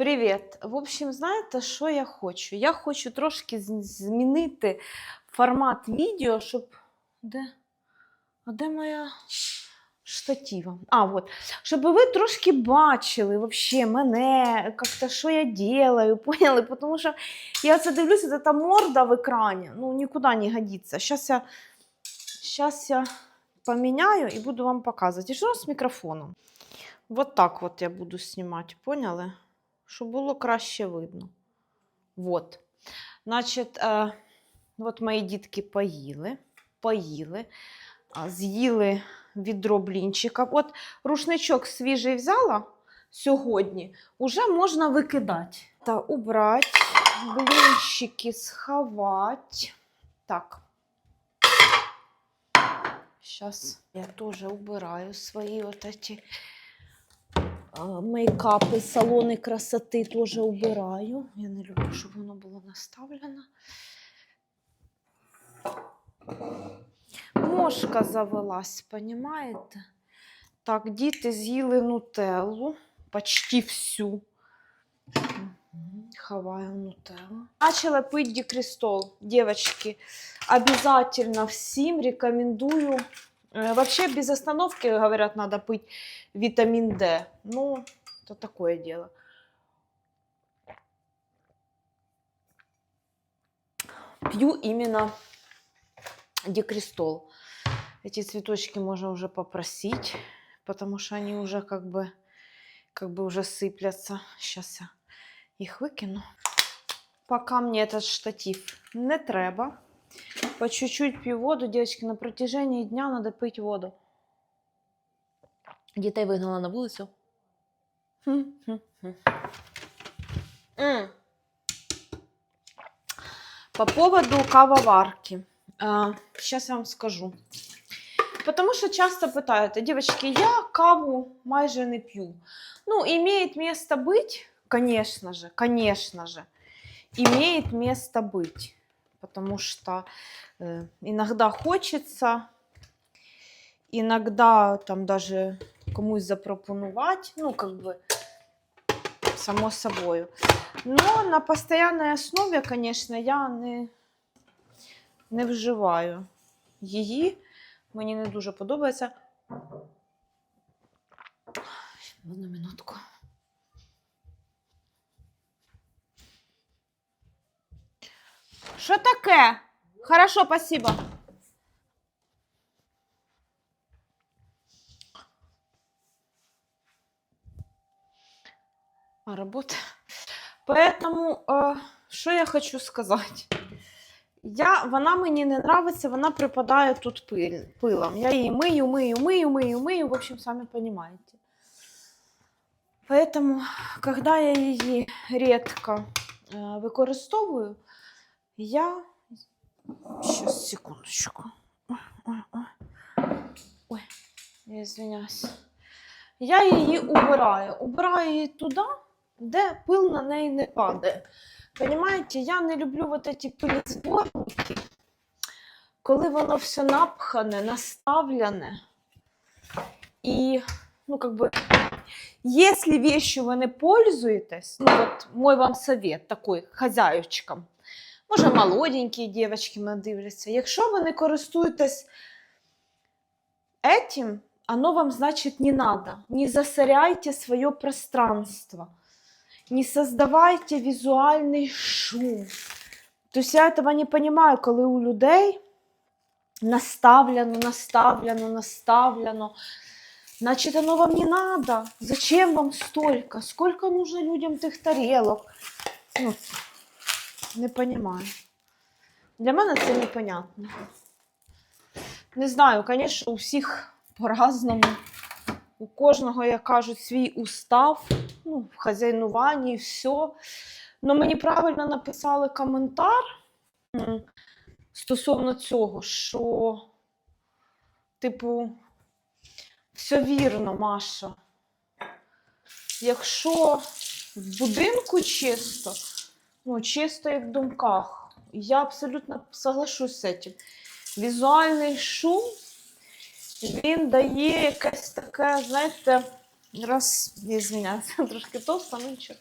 Привіт. В общем, знаєте, що я хочу? Я хочу трошки змінити формат відео, щоб. Де? А де моя штатива? А, от. Щоб ви трошки бачили вообще мене, як-то, що я делаю, поняли? Тому що я це дивлюся, це та морда в екрані, ну нікуди не годиться. Зараз я, щас я поміняю і буду вам показувати. І що з мікрофоном? Вот так вот я буду знімати, поняли? Щоб було краще видно. Вот. Значить, е, от мої дітки поїли, поїли, з'їли відро блінчика. От рушничок свіжий взяла сьогодні, уже можна викидати. Та убрати, блінчики сховати. Так. Сейчас я тоже убираю свои вот эти мейкапи, салони красоти теж убираю. Я не люблю, щоб воно було наставлено. Мошка завелась, понімаєте? Так, діти з'їли нутеллу, почти всю. Мгм, Ховаю нутеллу. Начала пить дикристол. Девочки, обязательно всем рекомендую. Э, Вообще без остановки, говорят, надо пить витамин D. Ну, это такое дело. Пью именно дикристол. Эти цветочки можно уже попросить, потому что они уже как бы, как бы уже сыплятся. Сейчас я их выкину. Пока мне этот штатив не треба. По чуть-чуть пью воду, девочки, на протяжении дня надо пить воду. Дітей вигнала на вулицю. По поводу кавоварки. Сейчас я вам скажу. Потому что часто питаєте, девочки, я каву майже не пью. Ну, имеет место быть, конечно же, конечно же, имеет место быть. Потому что э, иногда хочется, иногда там даже комусь запропонувати, ну, как бы, само собою. Но на постоянной основе, конечно, я не, не вживаю її. Мені не дуже подобається. Одну минутку. Що таке? Хорошо, спасибо. А, работа. Поэтому, э, що я хочу сказати? Я, вона мені не нравиться, вона припадає тут пиль, пилом. Я її мию, мию, мию, мию, мию, в общем, самі понимаете. Поэтому, когда я її рідко э, використовую, я. Сейчас, секундочку. Ой, ой, ой. Ой, я извиняюсь. Я її убираю. Убираю її туди, де пил на неї не падає. Понимаете, я не люблю вот эти пилізборники, коли воно все напхане, наставлене. І, ну, как бы, если вещью вы не пользуетесь, ну, вот мой вам совет такой хазяївчикам, може, молоденькі дівчатки мене дивляться, якщо ви не користуєтесь этим, оно вам, значит, не надо. Не засоряйте свое пространство. Не создавайте визуальный шум. То есть я этого не понимаю, коли у людей наставлено, наставлено, наставлено. Значит, оно вам не надо. Зачем вам столько? Сколько нужно людям тих тарелок? Ну, не понимаю. Для мене це непонятно. Не знаю, звісно, у всіх по-разному. У кожного, як кажуть, свій устав, ну, в хазяйнуванні, все. Ну, мені правильно написали коментар стосовно цього, що, типу, все вірно, Маша. Якщо в будинку чисто, ну, чисто як в думках, я абсолютно соглашусь з цим. Візуальний шум він дає якесь таке, знаєте, раз, я трошки товсто, ну нічого.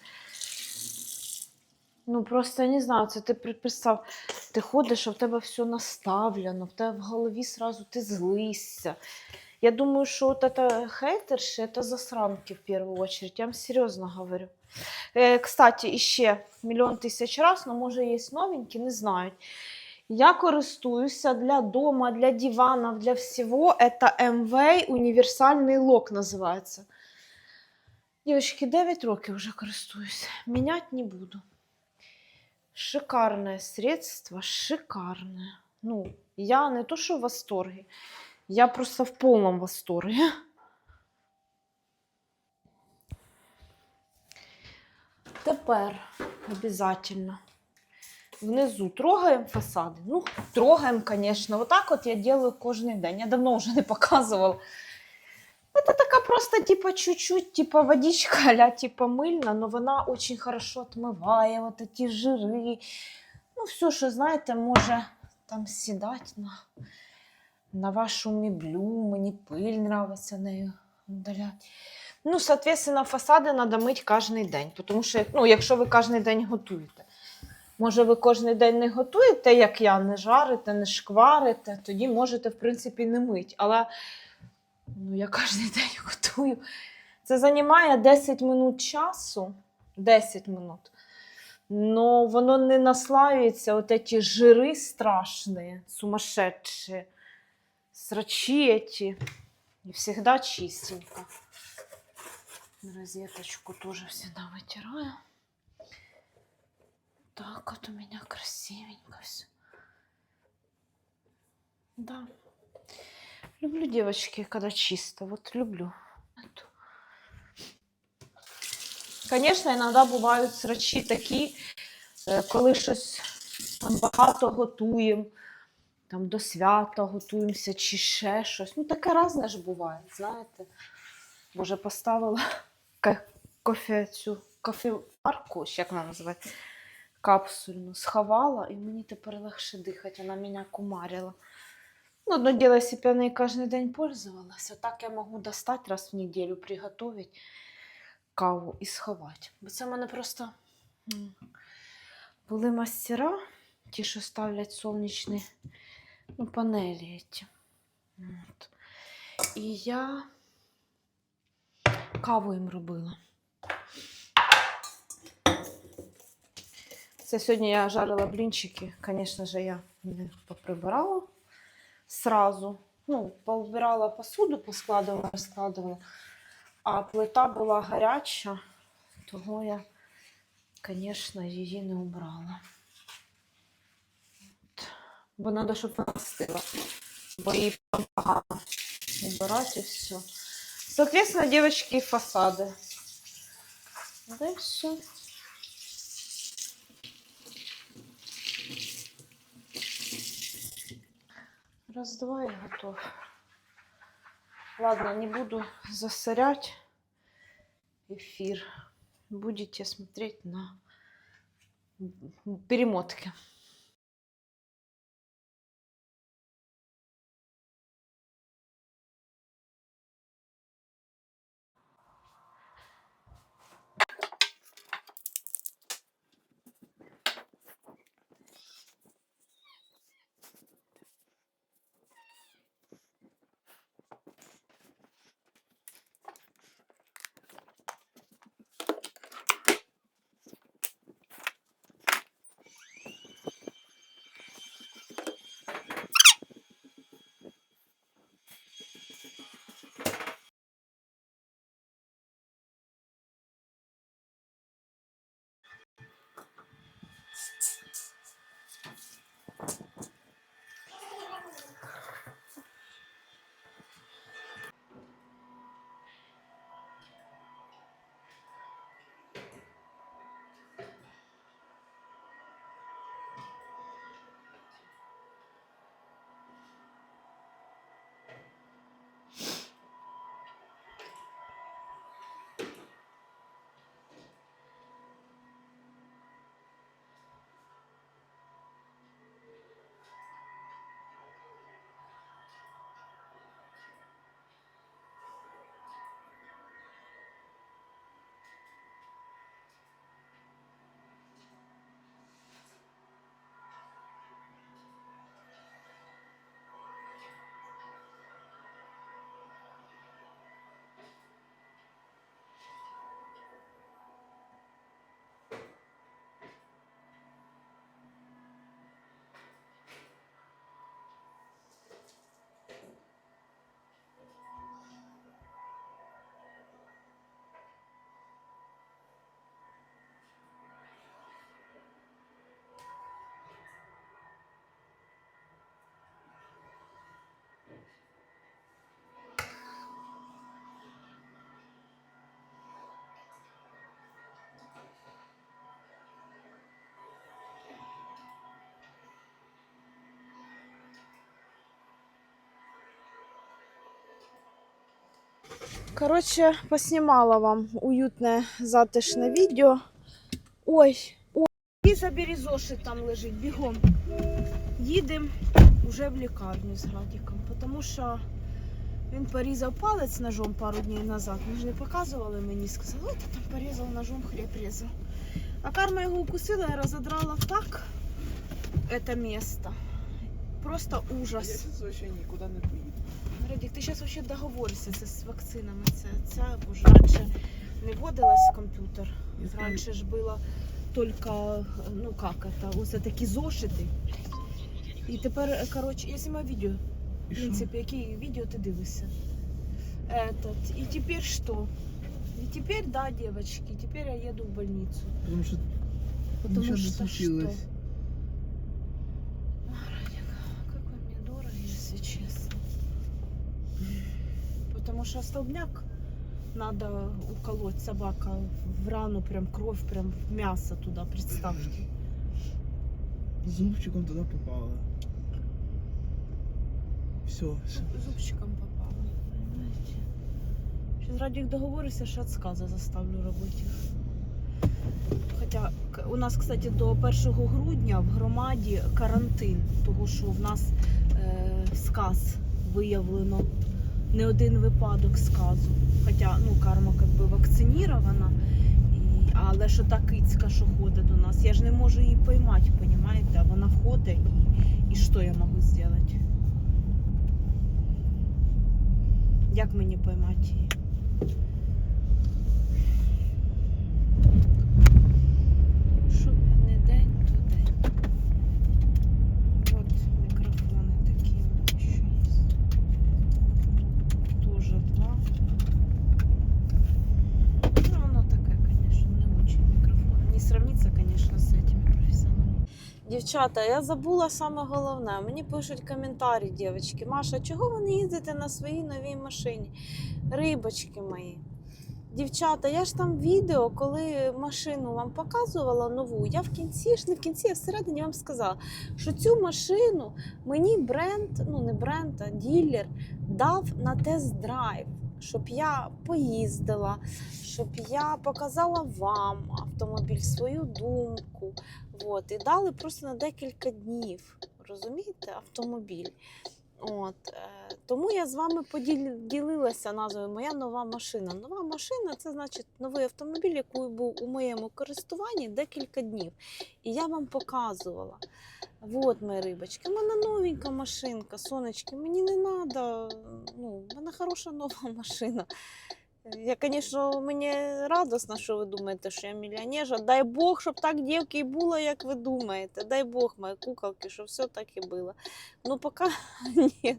Ну, просто я не знаю, це ти при- представ, ти ходиш, а в тебе все наставлено, в тебе в голові сразу ти злишся. Я думаю, що вот это хейтерші, это засранки в первую очередь, я вам серйозно говорю. Е, кстати, іще мільйон тисяч раз, ну, може, є новенькі, не знають. Я користуюся для дома, для диванов, для всего. Это MV універсальний лок називається. Девочки, 9 років вже користуюся. Менять не буду. Шикарное средство, шикарное. Ну, я не то, що в восторге, я просто в полном восторге. Тепер обязательно внизу трогаємо фасади. Ну, трогаємо, звісно. Вот так от я делаю кожен день. Я давно вже не показувала. Это така просто, типа, чуть-чуть, типа, водичка, а типа, мильна, но вона очень хорошо отмиває вот эти жири. Ну, все, що, знаєте, може там сідати на, на вашу меблю. Мені пиль нравиться нею удаляти. Ну, соответственно, фасади треба мити кожен день, тому що, ну, якщо ви кожен день готуєте. Може, ви кожен день не готуєте, як я, не жарите, не шкварите, тоді можете, в принципі, не мити. Але ну, я кожен день готую. Це займає 10 минут часу. 10 минут. Но воно не наслаюється, от ці жири страшні, сумасшедшие, срачи эти. И всегда чистенько. Розеточку тоже всегда вытираю. Так вот у меня красивенько все. Да. Люблю девочки, когда чисто. Вот люблю. эту. Конечно, іноді бувають срачі такі, е, коли щось там багато готуємо, там до свята готуємося чи ще щось. Ну, таке різне ж буває, знаєте. Боже, поставила кофе, цю кофеварку, як вона називається, капсульну, сховала, і мені тепер легше дихати, вона мене кумарила. Ну, одно дело, если бы я ней каждый день пользовалась, так я могу достать раз в неделю, приготовить каву і сховати. Бо це в мене просто були мастера, ті, що ставлять сонячні ну, панелі. Ці. От. І я каву їм робила. Це сьогодні я жарила блінчики. Звісно ж, я не поприбирала сразу. Ну, поубирала посуду, поскладувала, розкладувала. А плита була гаряча, того я, звісно, її не убрала. Бо треба, щоб вона стила. Бо там погано убирати і все. Соответственно, девочки, фасади. Да і все. Раз, два и готов. Ладно, не буду засорять эфир. Будете смотреть на перемотки. Коротше, поснімала вам уютне затишне відео. Ой, ой, і забери там лежить, бігом. Їдемо вже в лікарню з Градіком, тому що він порізав палець ножом пару днів назад. Ми ж не показували мені, сказали, ой, там порізав ножом, хліб різав. А карма його укусила і розодрала так це місто. Просто Я ужас. вообще никуда не поїду. Радік, ти зараз вообще договоришся це з вакцинами. Це, це вже раніше не вводилась в комп'ютер. Я знаю. Раньше ж было только, ну как это, ось такі зошити. І тепер, коротше, я знімаю відео. В І що? принципі, які відео ти дивишся. Этот, и теперь что? И теперь, да, девочки, теперь я еду в больницу. Потому что Потому ничего не что случилось. Потому что столбняк надо уколоть собака в рану, прям кровь, прям в мясо туда, представьте. Зубчиком туда попало. Все. Зубчиком попала, понимаете. Сейчас Радик договорился, что отсказа заставлю робити. Хоча у нас, кстати, до 1 грудня в громаді карантин, тому що в нас е, сказ виявлено не один випадок сказу. Хоча ну, карма как би вакцинірована, і, але що та кицька, що ходить до нас, я ж не можу її поймати, розумієте? Вона ходить і, і що я можу зробити? Як мені поймати її? Щоб не день, то день. От мікрофони такі от ще є. Тоже два. Ну, воно таке, конечно, не очень мікрофон. Не сравнится, конечно, з этими професіоналами. Дівчата, я забула саме головне. Мені пишуть коментарі, дівчатки. Маша, чого ви не їздите на своїй новій машині? Рибочки мої. Дівчата, я ж там відео, коли машину вам показувала нову, я в кінці ж не в кінці, а всередині вам сказала, що цю машину мені бренд, ну не бренд, а ділер дав на тест-драйв, щоб я поїздила, щоб я показала вам автомобіль, свою думку. От, і дали просто на декілька днів. Розумієте, автомобіль. От, е, тому я з вами поділилася назвою Моя нова машина. Нова машина це значить новий автомобіль, який був у моєму користуванні декілька днів. І я вам показувала. От мої рибочки, у мене новенька машинка, сонечки, мені не треба. Ну, в мене хороша нова машина. Я, звісно, мені радосно, що ви думаєте, що я мільйонерша. Дай Бог, щоб так дівки і було, як ви думаєте. Дай Бог, мої куколки, щоб все так і було. Ну, поки ні.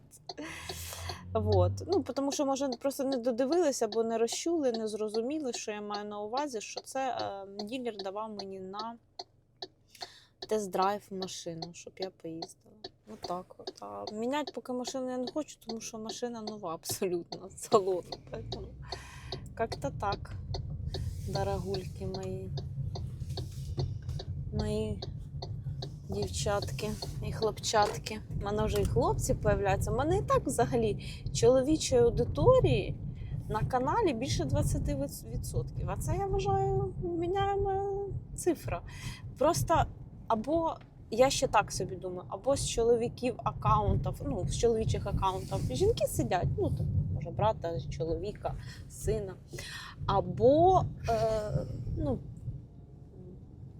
Вот. Ну, тому що, може, просто не додивилися або не розчули, не зрозуміли, що я маю на увазі, що це е, ділер давав мені на тест-драйв машину, щоб я поїздила. Отак от. А міняти поки машину я не хочу, тому що машина нова абсолютно з. Поэтому как-то так, дорогульки мої. Мої дівчатки і хлопчатки. У мене вже і хлопці появляються. У мене і так взагалі чоловічої аудиторії на каналі більше 20%. А це я вважаю міняємо цифра. Просто або я ще так собі думаю, або з чоловіків аккаунтів, ну, з чоловічих аккаунтів жінки сидять, ну може, брата, чоловіка, сина. Або е, ну,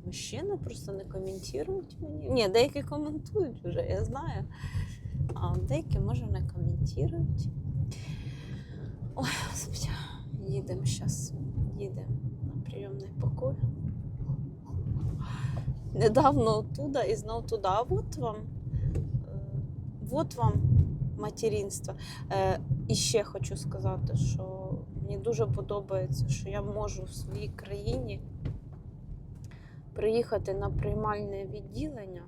мужчини просто не коментують мені. Ні, деякі коментують вже, я знаю. А деякі, може, не коментують. Ой, господи, їдемо зараз. Їдемо на прийомний покой. Недавно оттуда і знов туди. А от вам, е, от вам материнство. І ще хочу сказати, що мені дуже подобається, що я можу в своїй країні приїхати на приймальне відділення,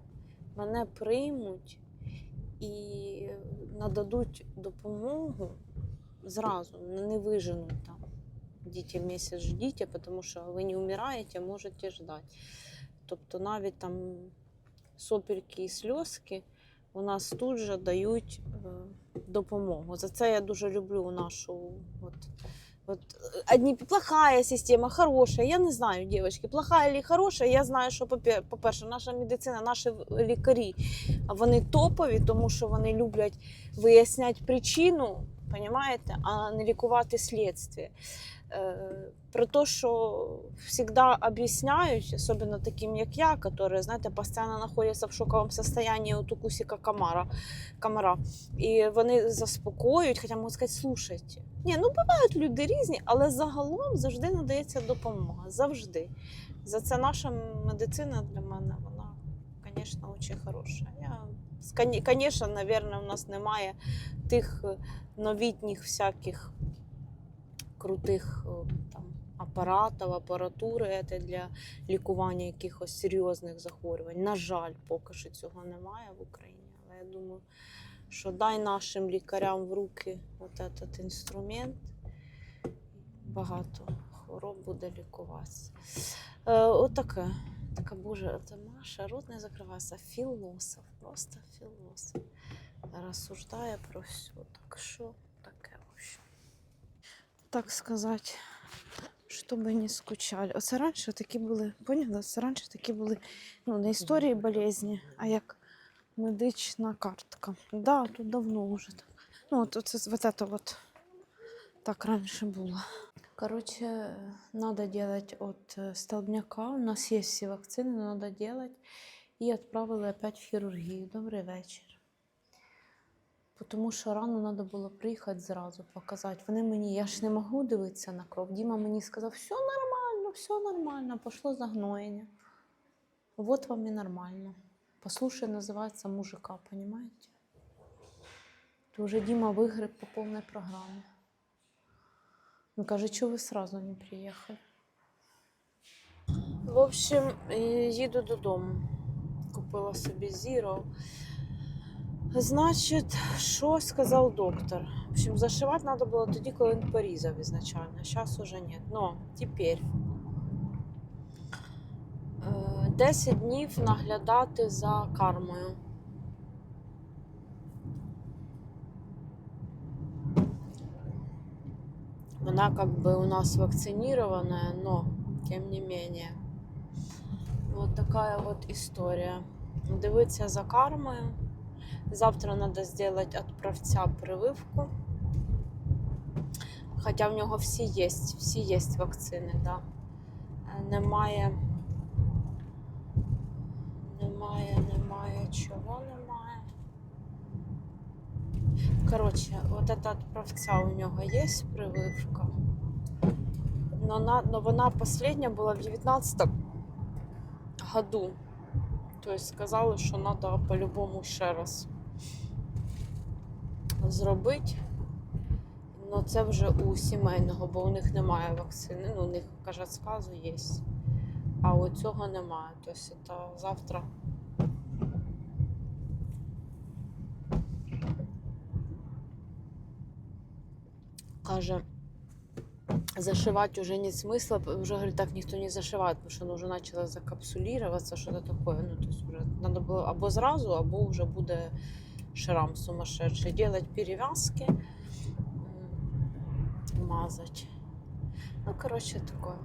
мене приймуть і нададуть допомогу зразу, не виженуть там. Дітя місяць ждіть, тому що ви не вмираєте, можете ждати. Тобто навіть там сопельки і сльозки у нас тут же дають е, допомогу. За це я дуже люблю нашу от, Вот одни плохая система, хорошая. Я не знаю, девочки, плохая или хорошая. Я знаю, що по-перше, наша медицина, наші лікарі, вони топові, тому що вони люблять виясняти причину, понімаєте, а не лікувати слідство. Е, Про те, що завжди об'ясняють, особливо таким, як я, які, знаєте, постійно знаходяться в шоковому стані от укусика комара, комара. І вони заспокоюють, хоча можуть сказати, слушайте. Ні, ну бувають люди різні, але загалом завжди надається допомога. Завжди. За це наша медицина для мене, вона, звісно, дуже хороша. Звісно, напевно, у нас немає тих е, новітніх всяких крутих е, там, апаратів, апаратури це для лікування якихось серйозних захворювань. На жаль, поки що цього немає в Україні. Але я думаю, що дай нашим лікарям в руки от этот інструмент, багато хвороб буде лікуватися. Е, отаке. Така, боже, це Маша, рот не закривається. Філософ, просто філософ Розсуждає про все. Так що таке в общем. Так сказати, щоб не скучали. Оце раніше такі були, поняли? Це раніше такі були ну, не історії болезні, а як медична картка. Да, тут давно вже так. Ну, от, оце, вот это вот так раніше було. Короче, надо делать от э, столбняка. У нас есть все вакцины, но надо делать. И отправили опять в хірургію. Добрий вечір. Тому що рано треба було приїхати зразу, показати. Вони мені, я ж не можу дивитися на кров. Діма мені сказав, все нормально, все нормально, пішло загноєння. Вот вам і нормально. Послушай, називається мужика, понимаете? То вже Діма вигреб по повній програмі. Він каже, чого ви сразу не приїхали? В общем, їду додому. Купила собі зіро. Значить, що сказав доктор? В общем, зашивати треба було тоді, коли він порізав ізначально. Зараз уже ні. Но тепер е, 10 днів наглядати за кармою. Вона как бы у нас вакцинированная, но тем не менее. Вот такая вот история. Дивитися за кармою. Завтра треба зробити відправця прививку. Хоча в нього всі є, всі є вакцини, да. Е, Немає. Немає, немає, чого немає. Коротше, от ця відправця у нього є прививка. Но, на, но вона остання була в 19 году. Тобто сказали, що треба по-любому ще раз зробити. Ну, це вже у сімейного, бо у них немає вакцини. Ну, у них, каже, сказу є. А у цього немає. Тобто це завтра. Каже, зашивать уже нет смысла, уже, говорит, так никто не зашивает, потому что оно уже начало закапсулироваться, что-то такое. Ну, то есть уже надо было або зразу, або уже буде шрам сумасшедший. Делать перевязки, мазать. Ну, короче, такое.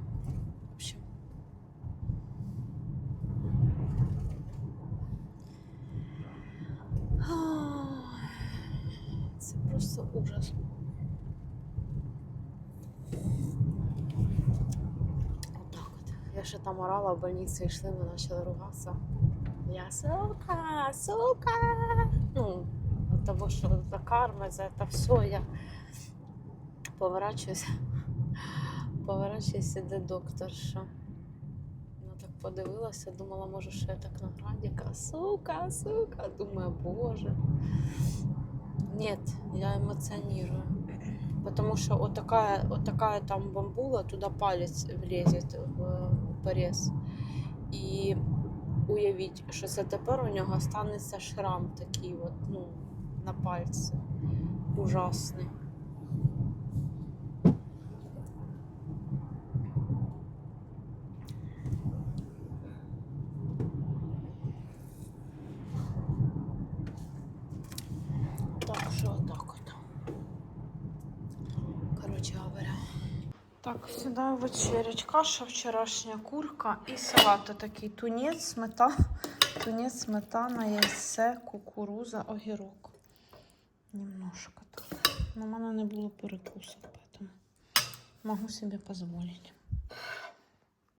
Це просто ужас. Отак от. Я ще там орала в больниці йшли, ми почали ругатися. Я сука, сука. Ну, того, що за карми, за це все, я поворачуюся. Поворачуюся, де докторша. Ну так подивилася, думала, може, що я так на градіка. Сука, сука. Думаю, боже. Нет, я эмоционирую. Потому такая, вот такая там бамбула, туда палец влезет в порез. І уявіть, що це тепер у нього станеться шрам такий от, ну, на пальці. Ужасний. Так що отак от. Коротше говоря. Сідаю вечерять. Каша вчорашня, курка і салат такий. Тунець, сметана, тунець, сметана, яйце, кукуруза, огірок. Немножко так. У мене не було перекусок, поэтому можу собі дозволити.